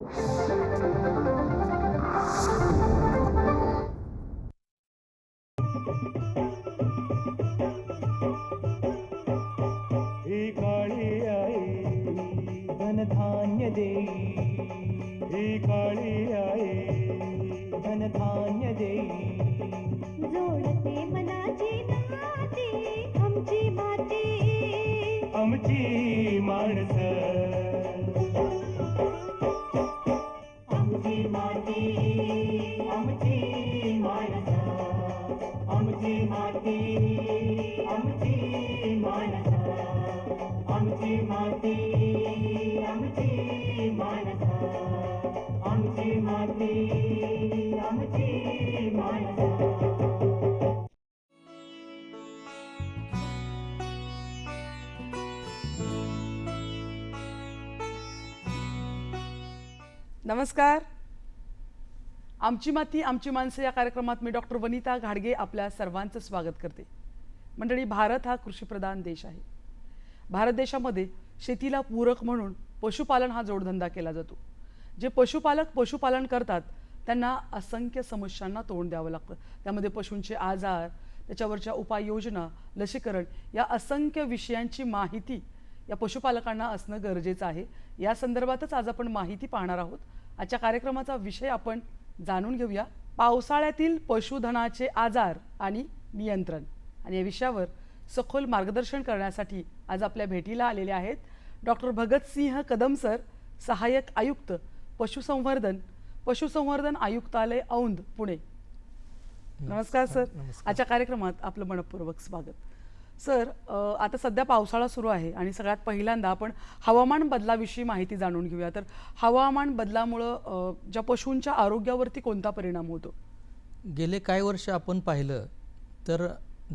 ही धनधान्य देई ही काळी आई धनधान्य नमस्कार. आमची माती आमची माणसं या कार्यक्रमात मी डॉक्टर वनिता घाडगे आपल्या सर्वांचं स्वागत करते. मंडळी भारत हा कृषीप्रधान देश आहे. भारत देशामध्ये शेतीला पूरक म्हणून पशुपालन हा जोडधंदा केला जातो. जे पशुपालक पशुपालन करतात त्यांना असंख्य समस्यांना तोंड द्यावं लागतं. त्यामध्ये पशूंचे आजार त्याच्यावरच्या उपाययोजना लसीकरण या असंख्य विषयांची माहिती या पशुपालकांना असणं गरजेचं आहे. या संदर्भातच आज आपण माहिती पाहणार आहोत. आजच्या कार्यक्रमाचा विषय आपण जाणून घेऊया. पावसाळ्यातील पशुधनाचे आजार आणि नियंत्रण. आणि या विषयावर सखोल मार्गदर्शन करण्यासाठी आज आपल्या भेटीला आलेले आहेत डॉक्टर भगतसिंह कदम सर सहाय्यक आयुक्त पशुसंवर्धन. पशुसंवर्धन आयुक्तालय औंध पुणे. नमस्कार सर. आजच्या कार्यक्रमात आपलं मनपूर्वक स्वागत. सर आता सध्या पावसाळा सुरू आहे आणि सगळ्यात पहिल्यांदा आपण हवामान बदलाविषयी माहिती जाणून घेऊया. तर हवामान बदलामुळं ज्या पशूंच्या आरोग्यावरती कोणता परिणाम होतो? गेले काही वर्ष आपण पाहिलं तर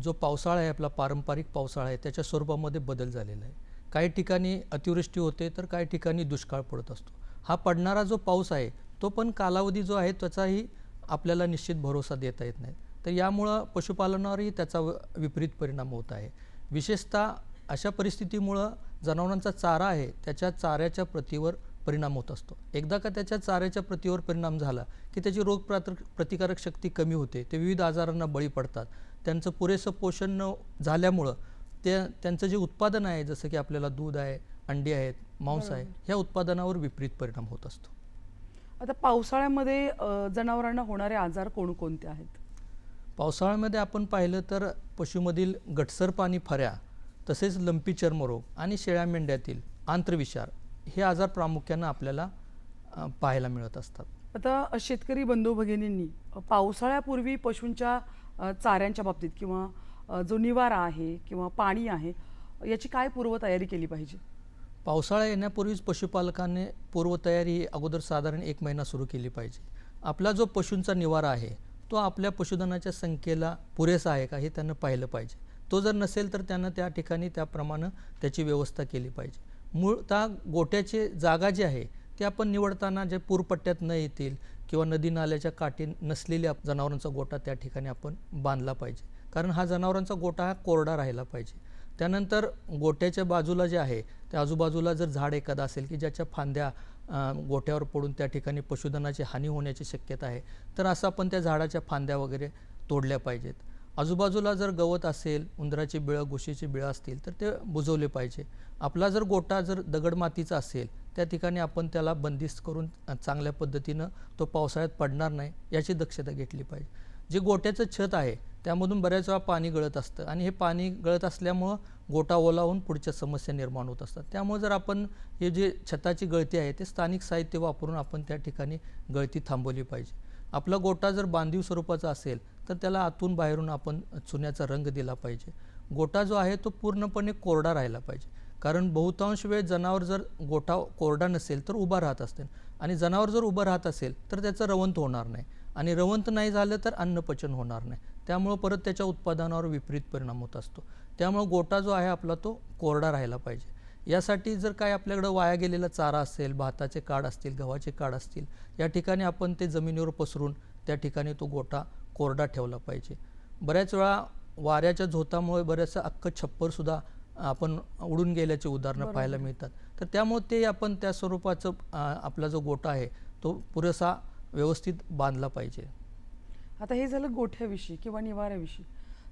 जो पावसाळा आहे आपला पारंपरिक पावसाळा आहे त्याच्या स्वरूपामध्ये बदल झालेला आहे. काही ठिकाणी अतिवृष्टी होते तर काही ठिकाणी दुष्काळ पडत असतो. हा पडणारा जो पाऊस आहे तो पण कालावधी जो आहे त्याचाही आपल्याला निश्चित भरोसा देता येत नाही. तर यामुळं पशुपालनावरही त्याचा व- विपरीत परिणाम होत आहे. विशेषतः अशा परिस्थितीमुळं जनावरांचा चारा आहे त्याच्या चाऱ्याच्या प्रतीवर परिणाम होत असतो. एकदा का त्याच्या चाऱ्याच्या प्रतीवर परिणाम झाला की त्याची रोग प्रतिकारक शक्ती कमी होते ते विविध आजारांना बळी पडतात. त्यांचं पुरेसं पोषण न झाल्यामुळं ते त्यांचं जे उत्पादन आहे जसं की आपल्याला दूध आहे अंडी आहेत मांस आहे ह्या उत्पादनावर विपरीत परिणाम होत असतो. आता पावसाळ्यामध्ये जनावरांना होणारे आजार कोणकोणते आहेत? पावसाळ्यामध्ये आपण पाहिलं तर पशुमधील गटसर पाणी फऱ्या तसेच लंपी चर्मरोग आणि शेळ्या मेंढ्यातील आंत्रविषार हे आजार प्रामुख्यानं आपल्याला पाहायला मिळत असतात. आता शेतकरी बंधू भगिनींनी पावसाळ्यापूर्वी पशूंच्या चाऱ्यांच्या बाबतीत किंवा जो निवारा आहे किंवा पाणी आहे याची काय पूर्वतयारी केली पाहिजे? पावसाळा येण्यापूर्वीच पशुपालकाने पूर्वतयारी ही अगोदर साधारण एक महिना सुरू केली पाहिजे. आपला जो पशूंचा निवारा आहे तो आपल्या पशुधनाच्या संख्येला पुरेसा आहे का हे त्यांना पाहिलं पाहिजे. तो जर नसेल तर त्यांना त्या ठिकाणी त्याप्रमाणे त्याची व्यवस्था केली पाहिजे. मूळतः गोट्याची जागा जी आहे ते आपण निवडताना जे पूरपट्ट्यात न येतील किंवा नदी नाल्याच्या काठी नसलेल्या जनावरांचा गोटा त्या ठिकाणी आपण बांधला पाहिजे. कारण हा जनावरांचा गोटा हा कोरडा राहिला पाहिजे. त्यानंतर गोट्याच्या बाजूला जे आहे त्या आजूबाजूला जर झाड एखादं असेल की ज्याच्या फांद्या गोट्यावर पडून त्या ठिकाणी पशुधनाची हानी होण्याची शक्यता आहे तर असं आपण त्या झाडाच्या फांद्या वगैरे तोडल्या पाहिजेत. आजूबाजूला जर गवत असेल उंदराची बिळं घुशीची बिळं असतील तर ते बुजवले पाहिजे. आपला जर गोटा जर दगड मातीचा असेल त्या ठिकाणी आपण त्याला बंदिस्त करून चांगल्या पद्धतीनं तो पावसाळ्यात पडणार नाही याची दक्षता घेतली पाहिजे. जे गोट्याचं छत आहे त्यामधून बऱ्याच वेळा पाणी गळत असतं. आणि हे पाणी गळत असल्यामुळं गोटा ओलावून पुढच्या समस्या निर्माण होत असतात. त्यामुळे जर आपण हे जे छताची गळती आहे ते स्थानिक साहित्य वापरून आपण त्या ठिकाणी गळती थांबवली पाहिजे. आपला गोटा जर बांधीव स्वरूपाचा असेल तर त्याला आतून बाहेरून आपण चुन्याचा रंग दिला पाहिजे. गोटा जो आहे तो पूर्णपणे कोरडा राहिला पाहिजे. कारण बहुतांश वेळ जनावर जर गोठा कोरडा नसेल तर उभा राहत असते. आणि जनावर जर उभं राहत असेल तर त्याचं रवंत होणार नाही. आणि रवंत नाही झालं तर अन्नपचन होणार नाही. त्यामुळं परत त्याच्या उत्पादनावर विपरीत परिणाम होत असतो. त्यामुळं गोटा जो आहे आपला तो कोरडा राहायला पाहिजे. यासाठी जर काय आपल्याकडं वाया गेलेला चारा असेल भाताचे काड असतील गव्हाचे काड असतील या ठिकाणी आपण ते जमिनीवर पसरून त्या ठिकाणी तो गोटा कोरडा ठेवला पाहिजे. बऱ्याच वेळा वाऱ्याच्या झोतामुळे बऱ्याचसं अख्खं छप्परसुद्धा आपण उडून गेल्याची उदाहरणं पाहायला मिळतात. तर त्यामुळे ते आपण त्या स्वरूपाचं आपला जो गोठा आहे तो पुरेसा व्यवस्थित बांधला पाहिजे. आता हे झालं गोठ्याविषयी किंवा निवाऱ्याविषयी.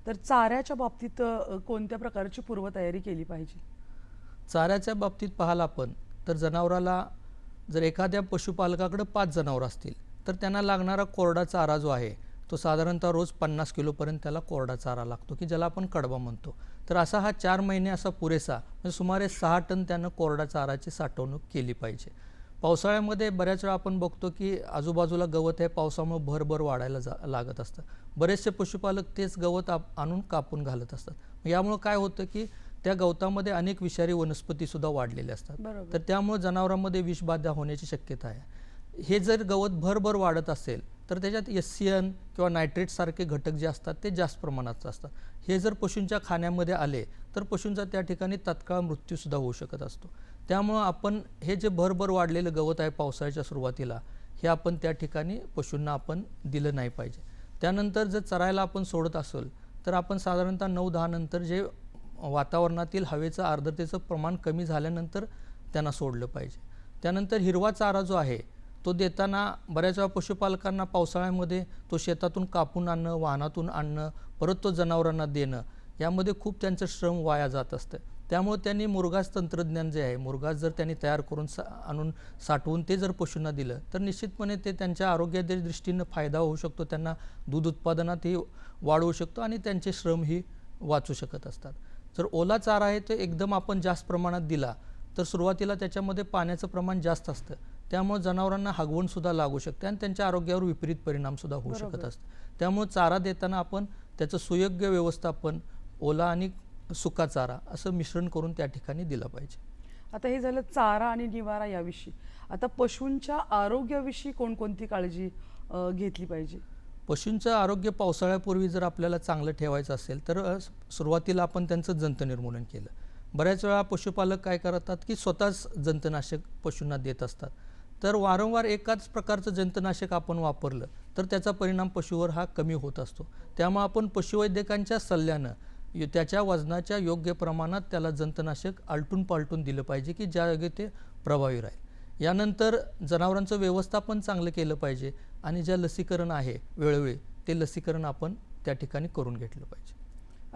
तर चाऱ्याच्या बाबतीत कोणत्या प्रकारची पूर्वतयारी केली पाहिजे? चाऱ्याच्या बाबतीत पाहायला आपण तर जनावराला जर एखाद्या पशुपालकाकडे पाच जनावरं असतील तर त्यांना लागणारा कोरडा चारा जो आहे तो साधारणतः रोज पन्नास किलोपर्यंत त्याला कोरडा चारा लागतो की ज्याला आपण कडबा म्हणतो. तर असा हा चार महिने असा पुरेसा म्हणजे सुमारे सहा टन त्यानं कोरडा चाराची साठवणूक केली पाहिजे. पावसाळ्यामध्ये बऱ्याच वेळा आपण बघतो की आजूबाजूला गवत आहे पावसामुळे भरभर वाढायला जा लागत असतं. बरेचसे पशुपालक तेच गवत आप आणून कापून घालत असतात. यामुळं काय होतं की त्या गवतामध्ये अनेक विषारी वनस्पती सुद्धा वाढलेल्या असतात. तर त्यामुळे जनावरांमध्ये विषबाधा होण्याची शक्यता आहे. हे जर गवत भरभर वाढत असेल तर त्याच्यात एस सी एन किंवा नायट्रेट सारखे घटक जे असतात ते जास्त प्रमाणात असतात. हे जर पशूंच्या खाण्यामध्ये आले तर पशूंचा त्या ठिकाणी तात्काळ मृत्यूसुद्धा होऊ शकत असतो. त्यामुळं आपण हे जे भरभर वाढलेलं गवत आहे पावसाळ्याच्या सुरुवातीला हे आपण त्या ठिकाणी पशूंना आपण दिलं नाही पाहिजे. त्यानंतर जर चरायला आपण सोडत असेल तर आपण साधारणतः नऊ दहा नंतर जे वातावरणातील हवेचं आर्द्रतेचं प्रमाण कमी झाल्यानंतर त्यांना सोडलं पाहिजे. त्यानंतर हिरवा चारा जो आहे तो देताना बऱ्याच वेळा पशुपालकांना पावसाळ्यामध्ये तो शेतातून कापून आणणं वाहनातून आणणं परत तो जनावरांना देणं यामध्ये खूप त्यांचं श्रम वाया जात असतं. त्यामुळे त्यांनी मुरघास तंत्रज्ञान जे आहे मुरघास जर त्यांनी तयार करून सा आणून साठवून ते जर पशूंना दिलं तर निश्चितपणे ते त्यांच्या आरोग्याच्या दृष्टीनं फायदा होऊ शकतो त्यांना दूध उत्पादनातही वाढ होऊ शकतो आणि त्यांचे श्रमही वाचू शकत असतात. जर ओला चारा आहे तो एकदम आपण जास्त प्रमाणात दिला तर सुरुवातीला त्याच्यामध्ये पाण्याचं प्रमाण जास्त असतं. त्यामुळे जनावरांना हगवणसुद्धा लागू शकते आणि त्यांच्या आरोग्यावर विपरीत परिणामसुद्धा होऊ शकत. असतं त्यामुळे चारा देताना आपण त्याचं सुयोग्य व्यवस्थापन ओला आणि सुका चारा असं मिश्रण करून त्या ठिकाणी दिलं पाहिजे. आता हे झालं चारा आणि निवारा याविषयी. आता पशूंच्या आरोग्याविषयी कोणकोणती काळजी घेतली पाहिजे? पशूंचं आरोग्य पावसाळ्यापूर्वी जर आपल्याला चांगलं ठेवायचं असेल तर सुरुवातीला आपण त्यांचं जंत निर्मूलन केलं. बऱ्याच वेळा पशुपालक काय करतात की स्वतःच जंतनाशक पशूंना देत असतात. तर वारंवार एकाच प्रकारचं जंतनाशक आपण वापरलं तर त्याचा परिणाम पशुवर हा कमी होत असतो. त्यामुळे आपण पशुवैद्यकांच्या सल्ल्यानं त्याच्या वजनाच्या योग्य प्रमाणात त्याला जंतनाशक आलटून पालटून दिलं पाहिजे की ज्या योगे ते प्रभावी राहील. यानंतर जनावरांचं व्यवस्थापन चांगलं केलं पाहिजे आणि ज्या लसीकरण आहे वेळोवेळी ते लसीकरण आपण त्या ठिकाणी करून घेतलं पाहिजे.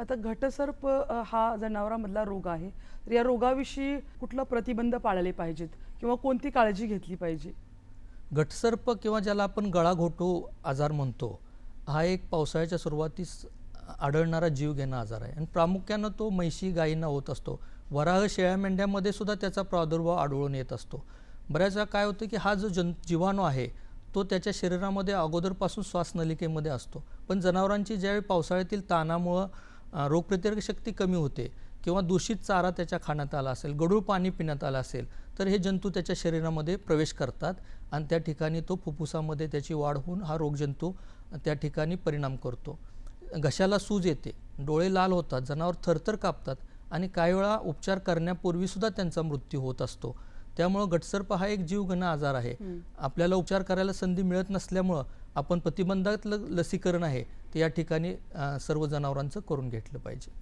आता घटसर्प हा जनावरांमधला रोग आहे. तर या रोगाविषयी कुठला प्रतिबंध पाळले पाहिजेत किंवा कोणती काळजी घेतली पाहिजे? घटसर्प किंवा ज्याला आपण गळाघोटू आजार म्हणतो हा एक पावसाळ्याच्या सुरुवातीस आढळणारा जीव घेणा आजार आहे. आणि प्रामुख्यानं तो म्हैशी गायींना होत असतो. वराह शेळ्या मेंढ्यामध्ये सुद्धा त्याचा प्रादुर्भाव आढळून येत असतो. बऱ्याच वेळा काय होतं की हा जो जन जीवाणू आहे तो त्याच्या शरीरामध्ये अगोदरपासून श्वासनलिकेमध्ये असतो. पण जनावरांची ज्यावेळी पावसाळ्यातील ताणामुळं अ, रोगप्रतिकारक शक्ती कमी होते किंवा दूषित चारा त्याच्या खाण्यात आला असेल गडूळ पाणी पिण्यात आलं असेल तर हे जंतू त्याच्या शरीरामध्ये प्रवेश करतात आणि त्या ठिकाणी तो फुफ्फुसामध्ये त्याची वाढ होऊन हा रोगजंतू त्या ठिकाणी परिणाम करतो. घशाला सूज येते. डोळे लाल होतात जनावर थरथर कापतात आणि काही वेळा उपचार करण्यापूर्वीसुद्धा त्यांचा मृत्यू होत असतो. त्यामुळं गटसर्प हा एक जीवघेणा आजार आहे. आपल्याला उपचार करायला संधी मिळत नसल्यामुळं आपण प्रतिबंधात्मक लसीकरण आहे. ते या ठिकाणी सर्व जनावरांचं करून घेतलं पाहिजे.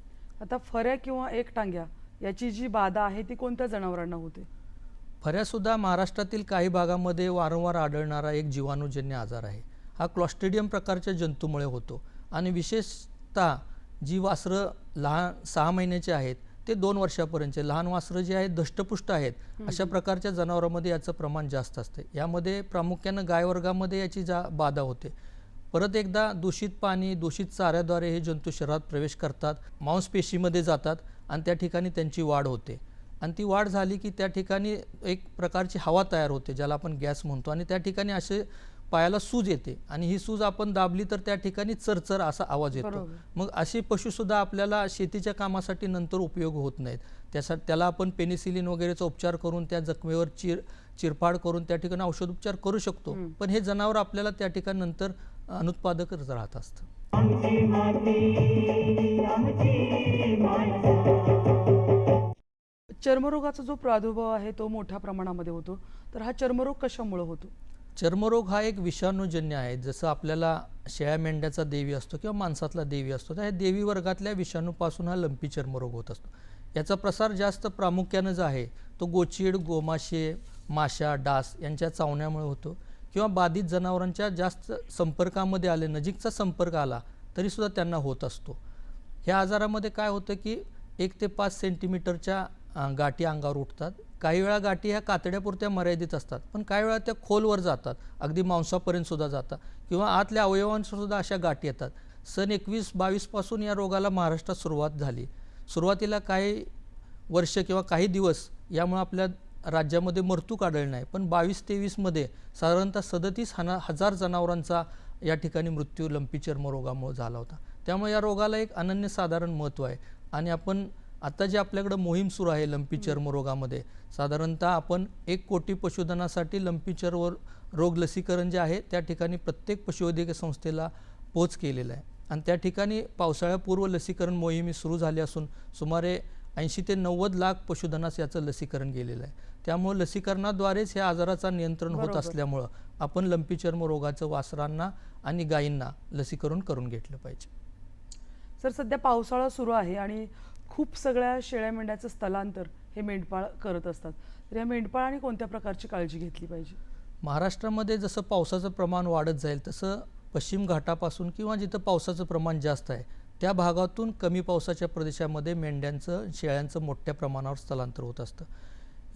आता फऱ्या किंवा एक टांग्या याची जी बाधा आहे ती कोणत्या जनावरांना होते? फऱ्यासुद्धा महाराष्ट्रातील काही भागामध्ये वारंवार आढळणारा एक जीवाणूजन्य आजार आहे. हा क्लॉस्ट्रिडियम प्रकारच्या जंतूमुळे होतो. आणि विशेषतः जी वासरं लहान सहा महिन्याचे आहेत ते दोन वर्षापर्यंतचे. लहान वासरं जे आहेत धष्टपुष्ट आहेत. अशा प्रकारच्या जनावरांमध्ये याचं प्रमाण जास्त असते. यामध्ये प्रामुख्यानं गाय वर्गामध्ये याची जा बाधा होते. परत एकदा दूषित पाणी दूषित चाऱ्याद्वारे हे जंतू शरीरात प्रवेश करतात मांसपेशीमध्ये जातात आणि त्या ठिकाणी त्यांची वाढ होते. आणि ती वाढ झाली की त्या ठिकाणी एक प्रकारची हवा तयार होते ज्याला आपण गॅस म्हणतो. आणि त्या ठिकाणी असे पायाला सूज येते आणि ही सूज आपण दाबली तर त्या ठिकाणी चरचर असा आवाज येतो. मग असे पशुसुद्धा आपल्याला शेतीच्या कामासाठी नंतर उपयोग होत नाहीत. त्यासाठी त्याला आपण पेनिसिलिन वगैरेचा उपचार करून त्या जखमेवर चिर चिरफाड करून त्या ठिकाणी औषधोपचार करू शकतो. पण हे जनावर आपल्याला त्या ठिकाणी नंतर अनुत्पादकच राहत असतं. चर्मरोगाचा जो प्रादुर्भाव आहे तो मोठ्या प्रमाणामध्ये होतो. तर हा चर्मरोग कशामुळे होतो? चर्मरोग हा एक विषाणूजन्य आहे. जसं आपल्याला शेळ्या मेंढ्याचा देवी असतो किंवा माणसातला देवी असतो त्या देवी वर्गातल्या विषाणूपासून हा लंपी चर्मरोग होत असतो. याचा प्रसार जास्त प्रामुख्यानं जो आहे तो गोचीड गोमाशे माशा डास यांच्या चावण्यामुळे होतो किंवा बाधित जनावरांच्या जास्त संपर्कामध्ये आले नजीकचा संपर्क आला तरीसुद्धा त्यांना होत असतो. ह्या आजारामध्ये काय होतं की एक ते पाच सेंटीमीटरच्या गाठी अंगावर उठतात. काही वेळा गाठी ह्या कातड्यापुरत्या मर्यादित असतात पण काही वेळा त्या खोलवर जातात अगदी मांसापर्यंतसुद्धा जातात किंवा आतल्या अवयवांसुद्धा अशा गाठी येतात. सन एकवीस बावीसपासून या रोगाला महाराष्ट्रात सुरुवात झाली. सुरुवातीला काही वर्ष किंवा काही दिवस यामुळे आपल्या राज्यामध्ये मृत्यू आढळला नाही पण बावीस तेवीसमध्ये साधारणतः सदतीस हना हजार जनावरांचा या ठिकाणी मृत्यू लंपी चर्मरोगामुळे झाला होता. त्यामुळे या रोगाला एक अनन्यसाधारण महत्त्व आहे आणि आपण आता जे आपल्याकडं मोहीम सुरू आहे लंपी चर्मरोगामध्ये साधारणतः आपण एक कोटी पशुधनासाठी लंपी चर्म रोग लसीकरण जे आहे त्या ठिकाणी प्रत्येक पशुवैद्यकीय संस्थेला पोच केलेला आहे. आणि त्या ठिकाणी पावसाळ्यापूर्व लसीकरण मोहिमी सुरू झाली असून सुमारे ऐंशी ते नव्वद लाख पशुधनास याचं लसीकरण गेलेलं आहे. त्यामुळे लसीकरणाद्वारेच ह्या आजाराचा नियंत्रण होत. असल्यामुळं आपण लंपी चर्म रोगाचं वासरांना आणि गायींना लसीकरण करून घेतलं पाहिजे. सर सध्या पावसाळा सुरू आहे आणि खूप सगळ्या शेळ्या मेंढ्याचं स्थलांतर हे मेंढपाळ करत असतात. तर या मेंढपाळाने कोणत्या प्रकारची काळजी घेतली पाहिजे? महाराष्ट्रामध्ये जसं पावसाचं प्रमाण वाढत जाईल तसं पश्चिम घाटापासून किंवा जिथं पावसाचं प्रमाण जास्त आहे त्या भागातून कमी पावसाच्या प्रदेशामध्ये मेंढ्यांचं शेळ्यांचं मोठ्या प्रमाणावर स्थलांतर होत असतं.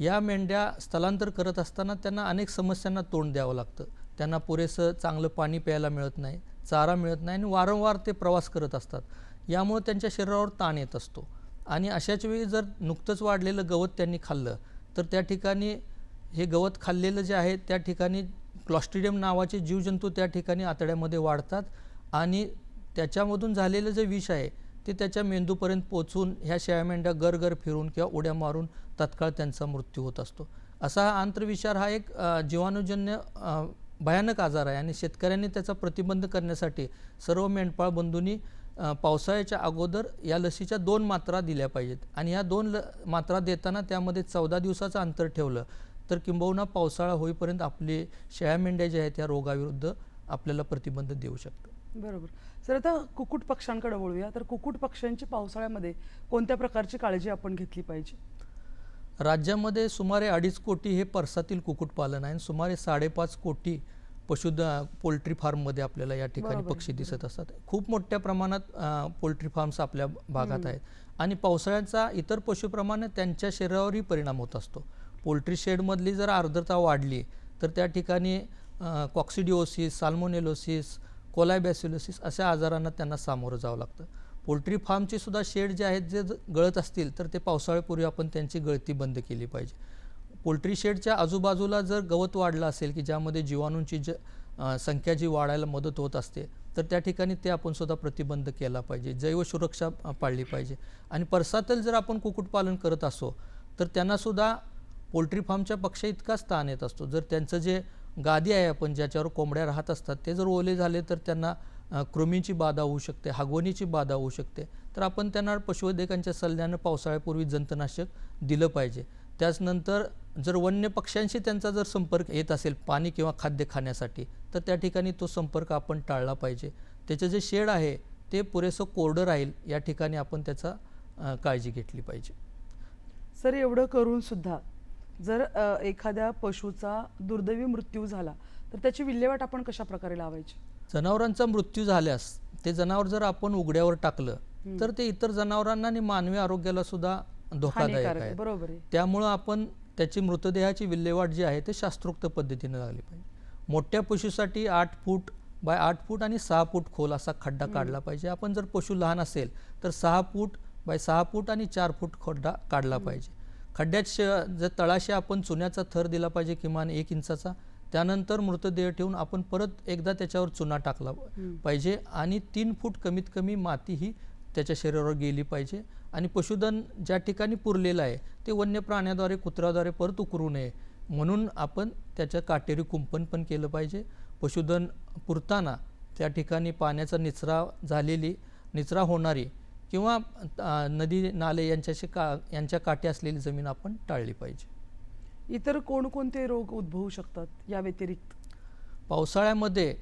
या मेंढ्या स्थलांतर करत असताना त्यांना अनेक समस्यांना तोंड द्यावं लागतं. त्यांना पुरेसं चांगलं पाणी प्यायला मिळत नाही चारा मिळत नाही आणि वारंवार ते प्रवास करत असतात. यामुळे त्यांच्या शरीरावर ताण येत असतो. आणि अशाच वेळी जर नुकतंच वाढलेलं गवत त्यांनी खाल्लं तर त्या ठिकाणी हे गवत खाल्लेलं जे आहे त्या ठिकाणी क्लॉस्ट्रिडियम नावाचे जीवजंतू त्या ठिकाणी आतड्यामध्ये वाढतात आणि त्याच्यामधून झालेलं जे विष आहे ते त्याच्या मेंदूपर्यंत पोचून ह्या शेळ्या मेंढ्या गरगर फिरून किंवा उड्या मारून तत्काळ त्यांचा मृत्यू होत असतो. असा हा आंतरविषार हा एक जीवाणूजन्य भयानक आजार आहे आणि शेतकऱ्यांनी त्याचा प्रतिबंध करण्यासाठी सर्व मेंढपाळ बंधूंनी पावसाळ्याच्या अगोदर या लसीच्या दोन मात्रा दिल्या पाहिजेत. आणि ह्या दोन ल मात्रा देताना त्यामध्ये चौदा दिवसाचं अंतर ठेवलं तर किंबहुना पावसाळा होईपर्यंत आपले शेळ्या मेंढ्या ज्या आहेत त्या रोगाविरुद्ध आपल्याला प्रतिबंध देऊ शकतं. बरोबर. सर आता कुक्कुट पक्ष्यांकडे वळूया. तर कुक्कुट पक्ष्यांची पावसाळ्यामध्ये कोणत्या प्रकारची काळजी आपण घेतली पाहिजे? राज्यामध्ये सुमारे अडीच कोटी हे परसातील कुक्कुटपालन आहे आणि सुमारे साडेपाच कोटी पशुध पोल्ट्री फार्ममध्ये आपल्याला या ठिकाणी पक्षी दिसत असतात. खूप मोठ्या प्रमाणात पोल्ट्री फार्म्स आपल्या भागात आहेत. आणि पावसाळ्याचा इतर पशुप्रमाणे त्यांच्या शरीरावरही परिणाम होत असतो. पोल्ट्री शेडमधली जर आर्द्रता वाढली तर त्या ठिकाणी कॉक्सिडिओसिस साल्मोनेलोसिस कोलायबॅसिलोसिस अशा आजारांना त्यांना सामोरं जावं लागतं. पोल्ट्री फार्मचे सुद्धा शेड जे आहेत ज- गळत असतील तर ते पावसाळ्यापूर्वी आपण त्यांची गळती बंद केली पाहिजे. पोल्ट्री शेडच्या आजूबाजूला जर गवत वाढलं असेल की ज्यामध्ये जीवाणूंची ज संख्या जी वाढायला मदत होत असते तर त्या ठिकाणी ते आपण सुद्धा प्रतिबंध केला पाहिजे. जैव सुरक्षा पाळली पाहिजे. आणि परसातल जर आपण कुक्कुटपालन करत असो तर त्यांनासुद्धा पोल्ट्री फार्मच्या पक्षा इतकाच ताण येत असतो. जर त्यांचं जे गादी आहे आपण ज्याच्यावर कोंबड्या राहत असतात ते जर ओले झाले तर त्यांना कृमींची कृमीची बाधा होऊ शकते हागवणीची बाधा होऊ शकते. तर आपण त्यांना पशुवैद्यकांच्या सल्ल्यानं पावसाळ्यापूर्वी जंतनाशक दिलं पाहिजे. त्याचनंतर जर वन्य पक्ष्यांशी त्यांचा जर संपर्क येत असेल पाणी किंवा खाद्य खाण्यासाठी तर त्या ठिकाणी तो संपर्क आपण टाळला पाहिजे. त्याचं जे शेड आहे ते पुरेसं कोरडं राहील या ठिकाणी आपण त्याचा काळजी घेतली पाहिजे. सर एवढं करून सुद्धा जर एखाद्या पशुचा दुर्दैवी मृत्यू झाला तर त्याची विल्हेवाट आपण कशा प्रकारे लावायची? जनावरांचा मृत्यू झाल्यास ते जनावर जर आपण उघड्यावर टाकलं तर ते इतर जनावरांना आणि मानवी आरोग्याला सुद्धा धोकादायक आहे. बरोबर आहे. त्यामुळं आपण त्याची मृतदेहाची विल्हेवाट जी आहे ते शास्त्रोक्त पद्धतीने लागली पाहिजे. मोठ्या पशुसाठी आठ फूट बाय आठ फूट आणि सहा फूट खोल असा खड्डा काढला पाहिजे. आपण जर पशु लहान असेल तर सहा फूट बाय सहा फूट आणि चार फूट खड्डा काढला पाहिजे. खड्ड्यात श जर तळाशी आपण चुन्याचा थर दिला पाहिजे किमान एक इंचाचा त्यानंतर मृतदेह ठेवून आपण परत एकदा त्याच्यावर चुना टाकला पाहिजे आणि तीन फूट कमीत कमी माती ही त्याच्या शरीरावर गेली पाहिजे. आणि पशुधन ज्या ठिकाणी पुरलेलं आहे ते वन्य प्राण्याद्वारे कुत्र्याद्वारे परत उकरू नये. म्हणून आपण त्याच्या काटेरी कुंपण पण केलं पाहिजे. पशुधन पुरताना त्या ठिकाणी पाण्याचा निचरा झालेली निचरा होणारी किंवा नदी नाले यांच्याशी का यांच्या काठी असलेली जमीन आपण टाळली पाहिजे. इतर कोणकोणते रोग उद्भवू शकतात या व्यतिरिक्त? पावसाळ्यामध्ये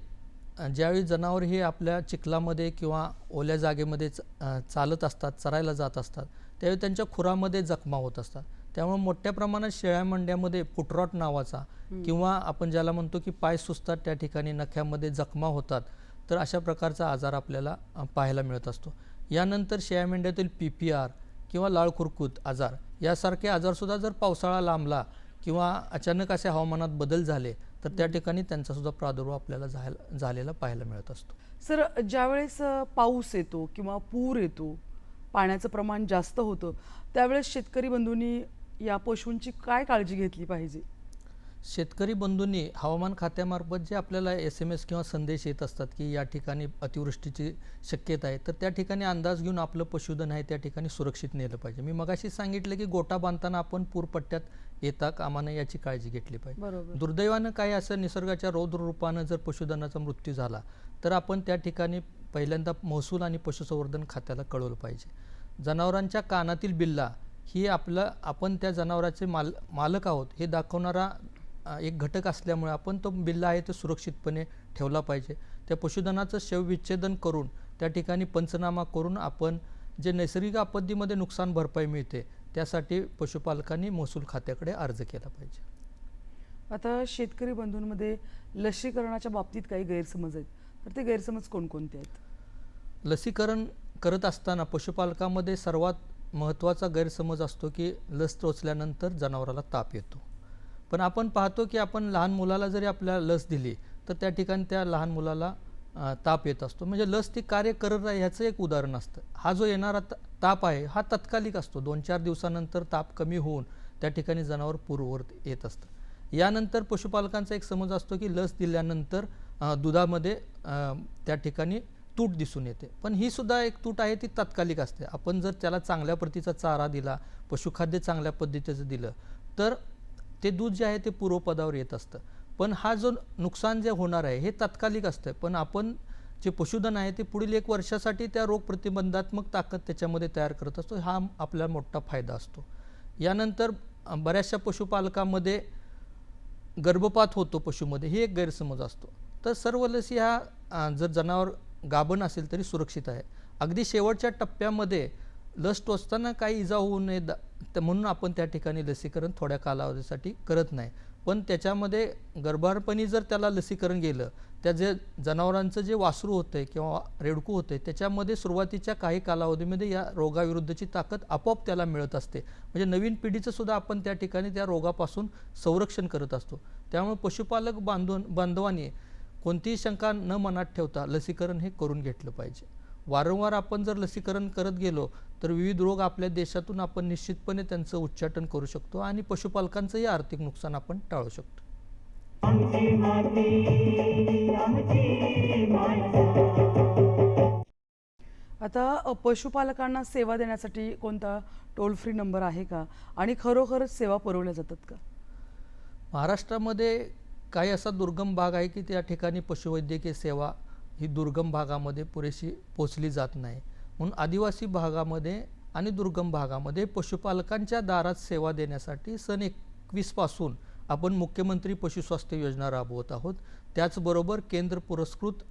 ज्यावेळी जनावर हे आपल्या चिखलामध्ये किंवा ओल्या जागेमध्ये चालत असतात चरायला जात असतात त्यावेळी त्यांच्या खुरामध्ये जखमा होत असतात. त्यामुळे मोठ्या प्रमाणात शेळ्या मंड्यामध्ये फुटरॉट नावाचा किंवा आपण ज्याला म्हणतो की पाय सुचतात त्या ठिकाणी नख्यामध्ये जखमा होतात तर अशा प्रकारचा आजार आपल्याला पाहायला मिळत असतो. यानंतर शेळ्या मेंढ्यातील पी पी आर किंवा लाळ खुरकूत आजार यासारखे आजारसुद्धा जर पावसाळा लांबला किंवा अचानक असे हवामानात बदल झाले तर त्या ठिकाणी त्यांचासुद्धा प्रादुर्भाव आपल्याला झाला झालेला पाहायला मिळत असतो. सर ज्यावेळेस पाऊस येतो किंवा पूर येतो पाण्याचं प्रमाण जास्त होतं त्यावेळेस शेतकरी बंधूंनी या पशूंची काय काळजी घेतली पाहिजे? शेतकरी बंधूंनी हवामान खात्यामार्फत जे आपल्याला एस एम एस किंवा संदेश येत असतात की या ठिकाणी अतिवृष्टीची शक्यता आहे तर त्या ठिकाणी अंदाज घेऊन आपलं पशुधन आहे त्या ठिकाणी सुरक्षित नेलं पाहिजे. मी मगाशी सांगितलं की गोटा बांधताना आपण पूरपट्ट्यात येता कामा नये याची काळजी घेतली पाहिजे. बरोबर. दुर्दैवानं काही असं निसर्गाच्या रौद्र रूपानं जर पशुधनाचा मृत्यू झाला तर आपण त्या ठिकाणी पहिल्यांदा महसूल आणि पशुसंवर्धन खात्याला कळवलं पाहिजे. जनावरांच्या कानातील बिल्ला ही आपलं आपण त्या जनावराचे माल मालक आहोत हे दाखवणारा एक घटक असल्यामुळे आपण तो बिल्ला आहे तो सुरक्षितपणे ठेवला पाहिजे. त्या पशुधनाचं शवविच्छेदन करून त्या ठिकाणी पंचनामा करून आपण जे नैसर्गिक आपत्तीमध्ये नुकसान भरपाई मिळते त्यासाठी पशुपालकांनी महसूल खात्याकडे अर्ज केला पाहिजे. आता शेतकरी बंधूंमध्ये लसीकरणाच्या बाबतीत काही गैरसमज आहेत. तर ते गैरसमज कोणकोणते आहेत? लसीकरण करत असताना पशुपालकामध्ये सर्वात महत्त्वाचा गैरसमज असतो की लस टोचल्यानंतर जनावराला ताप येतो. पण आपण पाहतो की आपण लहान मुलाला जरी आपल्याला लस दिली तर त्या ठिकाणी त्या लहान मुलाला ताप येत असतो. म्हणजे लस ती कार्य करत आहे ह्याचं एक उदाहरण असतं. हा जो येणारा त- ताप आहे हा तत्कालिक असतो. दोन चार दिवसानंतर ताप कमी होऊन त्या ठिकाणी जनावर पूर्ववत येत असतं. यानंतर पशुपालकांचा एक समज असतो की लस दिल्यानंतर दुधामध्ये त्या ठिकाणी तूट दिसून येते. पण ही सुद्धा एक तूट आहे ती तात्कालिक असते. आपण जर त्याला चांगल्या प्रतीचा चारा दिला पशुखाद्य चांगल्या पद्धतीचं दिलं तर ते दूध जे आहे ते पूर्वपदावर येत असतं. पण हा जो नुकसान जे होणार आहे हे तात्कालिक असतं पण आपण जे पशुधन आहे ते पुढील एक वर्षासाठी त्या रोग प्रतिबंधात्मक ताकद त्याच्यामध्ये तयार करत असतो. हा आपल्याला मोठा फायदा असतो. यानंतर बऱ्याचशा पशुपालकामध्ये गर्भपात होतो पशुमध्ये ही एक गैरसमज असतो. तर सर्व लसी ह्या जर जनावर गाभण असेल तरी सुरक्षित आहे. अगदी शेवटच्या टप्प्यामध्ये लस टोचताना काही इजा होऊ नये दा- तर म्हणून आपण त्या ठिकाणी लसीकरण थोड्या कालावधीसाठी करत नाही. पण त्याच्यामध्ये गर्भारपणी जर त्याला लसीकरण गेलं त्या जे जनावरांचं जे वासरू होतं आहे किंवा रेडकू होतं आहे त्याच्यामध्ये सुरुवातीच्या काही कालावधीमध्ये या रोगाविरुद्धची ताकद आपोआप त्याला मिळत असते. म्हणजे नवीन पिढीचं सुद्धा आपण त्या ठिकाणी त्या रोगापासून संरक्षण करत असतो. त्यामुळे पशुपालक बांधून बांधवांनी कोणतीही शंका न मनात ठेवता लसीकरण हे करून घेतलं पाहिजे. वारंवार आपण जर लसीकरण करत गेलो तर विविध रोग आपल्या देशातून आपण निश्चितपणे त्यांचं उच्चाटन करू शकतो आणि पशुपालकांचंही आर्थिक नुकसान आपण टाळू शकतो. आता पशुपालकांना सेवा देण्यासाठी कोणता टोल फ्री नंबर आहे का? आणि खरोखरच सेवा पुरवल्या जातात का? महाराष्ट्रामध्ये काही असा दुर्गम भाग आहे की त्या ठिकाणी पशुवैद्यकीय सेवा ही दुर्गम भागामध्ये पुरेशी पोचली जात नाही. म्हणून आदिवासी भागामध्ये आणि दुर्गम भागामध्ये पशुपालकांच्या दारात सेवा देण्यासाठी सन एकवीसपासून आपण मुख्यमंत्री पशुस्वास्थ्य योजना राबवत आहोत. त्याचबरोबर केंद्र पुरस्कृत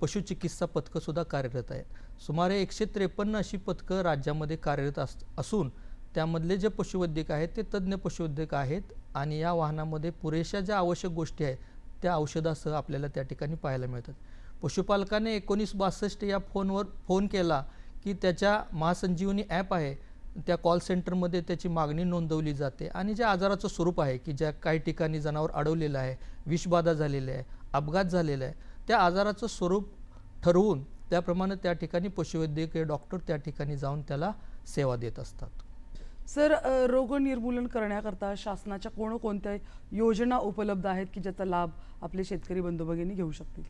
पशुचिकित्सा पथकंसुद्धा कार्यरत आहेत. सुमारे एकशे त्रेपन्न अशी पथकं राज्यामध्ये कार्यरत अस असून त्यामधले जे पशुवैद्यक आहेत ते तज्ज्ञ पशुवैद्यक आहेत आणि या वाहनामध्ये पुरेशा ज्या आवश्यक गोष्टी आहेत त्या औषधासह आपल्याला त्या ठिकाणी पाहायला मिळतात. पशुपालकाने एकोणीस बासष्ट या फोनवर फोन केला की त्याच्या महासंजीवनी ॲप आहे. त्या कॉल सेंटरमध्ये त्याची मागणी नोंदवली जाते आणि ज्या आजाराचं स्वरूप आहे की ज्या काही ठिकाणी जनावर अडवलेलं आहे विषबाधा झालेली आहे अपघात झालेला आहे त्या आजाराचं स्वरूप ठरवून त्याप्रमाणे त्या ठिकाणी पशुवैद्यकीय डॉक्टर त्या ठिकाणी जाऊन त्याला सेवा देत असतात. सर रोग निर्मूलन करण्याकरता शासनाच्या कोणकोणत्या योजना उपलब्ध आहेत की ज्याचा लाभ आपले शेतकरी बंधू भगिनी घेऊ शकतील?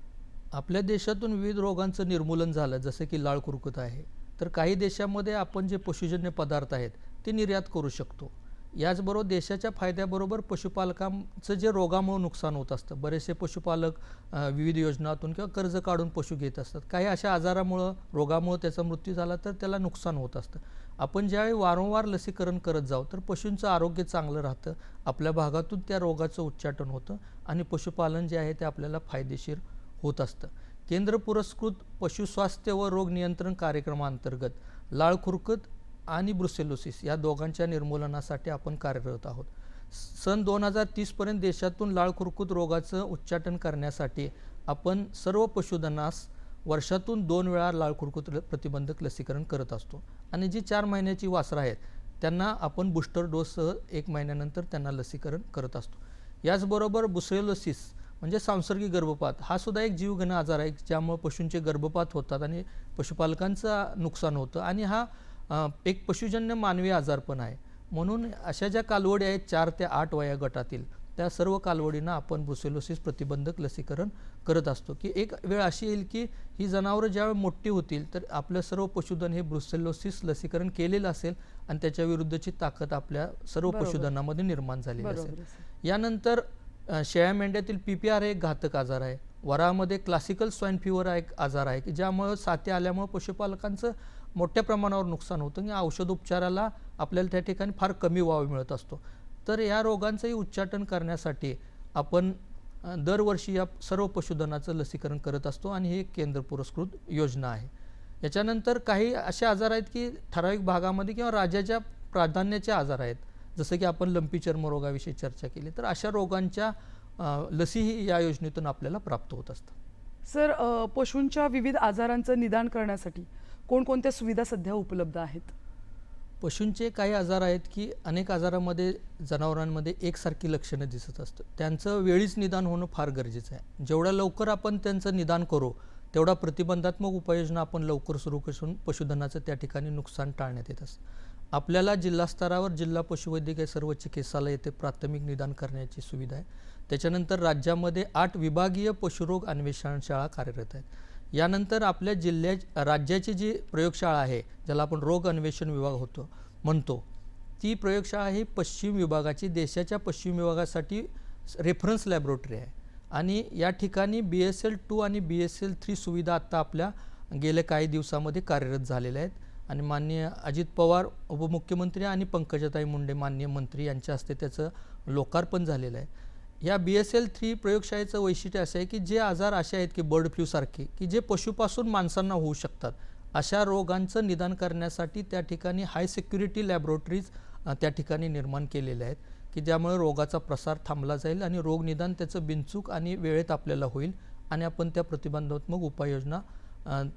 आपल्या देशातून विविध रोगांचं निर्मूलन झालं जसं की लाळ कुरकुत आहे. तर काही देशामध्ये आपण जे पशुजन्य पदार्थ आहेत ते निर्यात करू शकतो. याचबरोबर देशाच्या फायद्याबरोबर पशुपालकांचं जे रोगामुळे नुकसान होत असतं बरेचसे पशुपालक विविध योजनातून किंवा कर्ज काढून पशु घेत असतात. काही अशा आजारामुळं रोगामुळं त्याचा मृत्यू झाला तर त्याला नुकसान होत असतं. आपण ज्यावेळी वारंवार लसीकरण करत जाऊ तर पशूंचं आरोग्य चांगलं राहतं आपल्या भागातून त्या रोगाचं उच्चाटन होतं आणि पशुपालन जे आहे ते आपल्याला फायदेशीर होत असतं. केंद्र पुरस्कृत पशुस्वास्थ्य व रोग नियंत्रण कार्यक्रमांतर्गत लाळखुरकत आणि ब्रुसेलोसिस या दोघांच्या निर्मूलनासाठी आपण कार्यरत आहोत. सन दोन हजार तीसपर्यंत देशातून लाळखुरकूत रोगाचं उच्चाटन करण्यासाठी आपण सर्व पशुधनास वर्षातून दोन वेळा लाळ खुरकूत ल- प्रतिबंधक लसीकरण करत असतो. आणि जी चार महिन्याची वासरं आहेत त्यांना आपण बूस्टर डोससह एक महिन्यानंतर त्यांना लसीकरण करत असतो. याचबरोबर बुसेलोसिस म्हणजे सांसर्गिक गर्भपात. हा सुद्धा एक जीवघन आजार आहे ज्यामुळे पशूंचे गर्भपात होतात आणि पशुपालकांचं नुकसान होतं. आणि हा एक पशुजन्य मानवी आजार पण आहे. म्हणून अशा ज्या कालवडी आहेत चार ते आठ वया गटातील त्या सर्व कालवडींना आपण ब्रुसेलोसिस प्रतिबंधक लसीकरण करत असतो. की एक वेळ अशी येईल की ही जनावरं ज्यावेळी मोठी होतील तर आपलं सर्व पशुधन हे ब्रुसेलोसिस लसीकरण केलेलं असेल आणि त्याच्या विरुद्धची ताकद आपल्या सर्व. पशुधनामध्ये निर्माण झालेली असेल. यानंतर शेळ्या मेंढ्यातील पी पी आर एक घातक आजार आहे. वरामध्ये क्लासिकल स्वाईन फिवर हा एक आजार आहे की ज्यामुळं साथी आल्यामुळं पशुपालकांचं मोठ्या प्रमाणावर नुकसान होतं की औषधोपचाराला आपल्याला त्या ठिकाणी फार कमी वाव मिळत असतो. तर या रोगांचंही उच्चाटन करण्यासाठी आपण दरवर्षी या सर्व पशुधनाचं लसीकरण करत असतो आणि ही एक केंद्र पुरस्कृत योजना आहे. याच्यानंतर काही असे आजार आहेत की ठराविक भागामध्ये किंवा राज्याच्या प्राधान्याचे आजार आहेत. जसं की आपण लंपी चर्मरोगाविषयी चर्चा केली तर अशा रोगांच्या लसीही या योजनेतून आपल्याला प्राप्त होत असतात. सर पशूंच्या विविध आजारांचं निदान करण्यासाठी कोणकोणत्या सुविधा सध्या उपलब्ध आहेत? पशूंचे काही आजार आहेत की अनेक आजारामध्ये जनावरांमध्ये एकसारखी लक्षणं दिसत असतं. त्यांचं वेळीच निदान होणं फार गरजेचं आहे. जेवढ्या लवकर आपण त्यांचं निदान करू तेवढा प्रतिबंधात्मक उपाययोजना आपण लवकर सुरू करून पशुधनाचं त्या ठिकाणी नुकसान टाळण्यात येत असतं. आपल्याला जिल्हा स्तरावर जिल्हा पशुवैद्यकीय सर्व चिकित्सालय येथे प्राथमिक निदान करण्याची सुविधा आहे. त्याच्यानंतर राज्यामध्ये आठ विभागीय पशुरोग अन्वेषण शाळा कार्यरत आहेत. यानंतर आपल्या जिल्ह्या राज्याची जी प्रयोगशाळा आहे ज्याला आपण रोग अन्वेषण विभाग होतो म्हणतो ती प्रयोगशाळा ही पश्चिम विभागाची देशाच्या पश्चिम विभागासाठी रेफरन्स लॅबोरेटरी आहे. आणि या ठिकाणी बी एस एल टू आणि बी एस एल थ्री सुविधा आत्ता आपल्या गेल्या काही दिवसामध्ये कार्यरत झालेल्या आहेत. आणि माननीय अजित पवार उपमुख्यमंत्री आणि पंकजाताई मुंडे माननीय मंत्री यांच्या हस्ते त्याचं लोकार्पण झालेलं आहे. या बी एस एल थ्री प्रयोगशाळेचं वैशिष्ट्य असं आहे की जे आजार असे आहेत की बर्ड फ्लूसारखे की जे पशुपासून माणसांना होऊ शकतात. अशा रोगांचं निदान करण्यासाठी त्या ठिकाणी हाय सिक्युरिटी लॅबोरेटरीज त्या ठिकाणी निर्माण केलेल्या आहेत की ज्यामुळे रोगाचा प्रसार थांबला जाईल आणि रोग निदान त्याचं बिनचूक आणि वेळेत आपल्याला होईल आणि आपण त्या प्रतिबंधात्मक उपाययोजना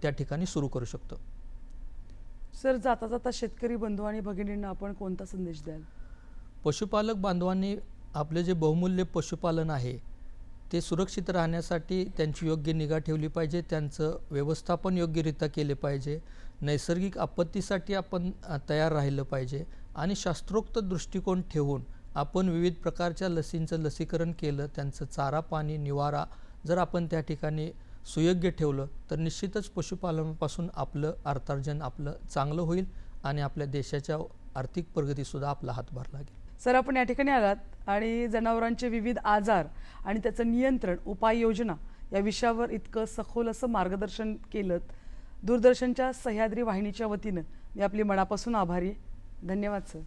त्या ठिकाणी सुरू करू शकतो. सर जाता जाता शेतकरी बंधू आणि भगिनींना आपण कोणता संदेश द्याल? पशुपालक बांधवांनी आपले जे बहुमूल्य पशुपालन आहे ते सुरक्षित राहण्यासाठी त्यांची योग्य निगा ठेवली पाहिजे त्यांचं व्यवस्थापन योग्यरित्या केले पाहिजे नैसर्गिक आपत्तीसाठी आपण तयार राहिलं पाहिजे आणि शास्त्रोक्त दृष्टिकोन ठेवून आपण विविध प्रकारच्या लसींचं लसीकरण केलं त्यांचं चारा पाणी निवारा जर आपण त्या ठिकाणी सुयोग्य ठेवलं तर निश्चितच पशुपालनापासून आपलं अर्थार्जन आपलं चांगलं होईल आणि आपल्या देशाच्या आर्थिक प्रगतीसुद्धा आपला हातभार लागेल. सर आपण या ठिकाणी आलात आणि जनावरांचे विविध आजार आणि त्याचं नियंत्रण उपाययोजना या विषयावर इतकं सखोल असं मार्गदर्शन केलं दूरदर्शनच्या सह्याद्री वाहिनीच्या वतीनं मी आपली मनापासून आभारी. धन्यवाद सर.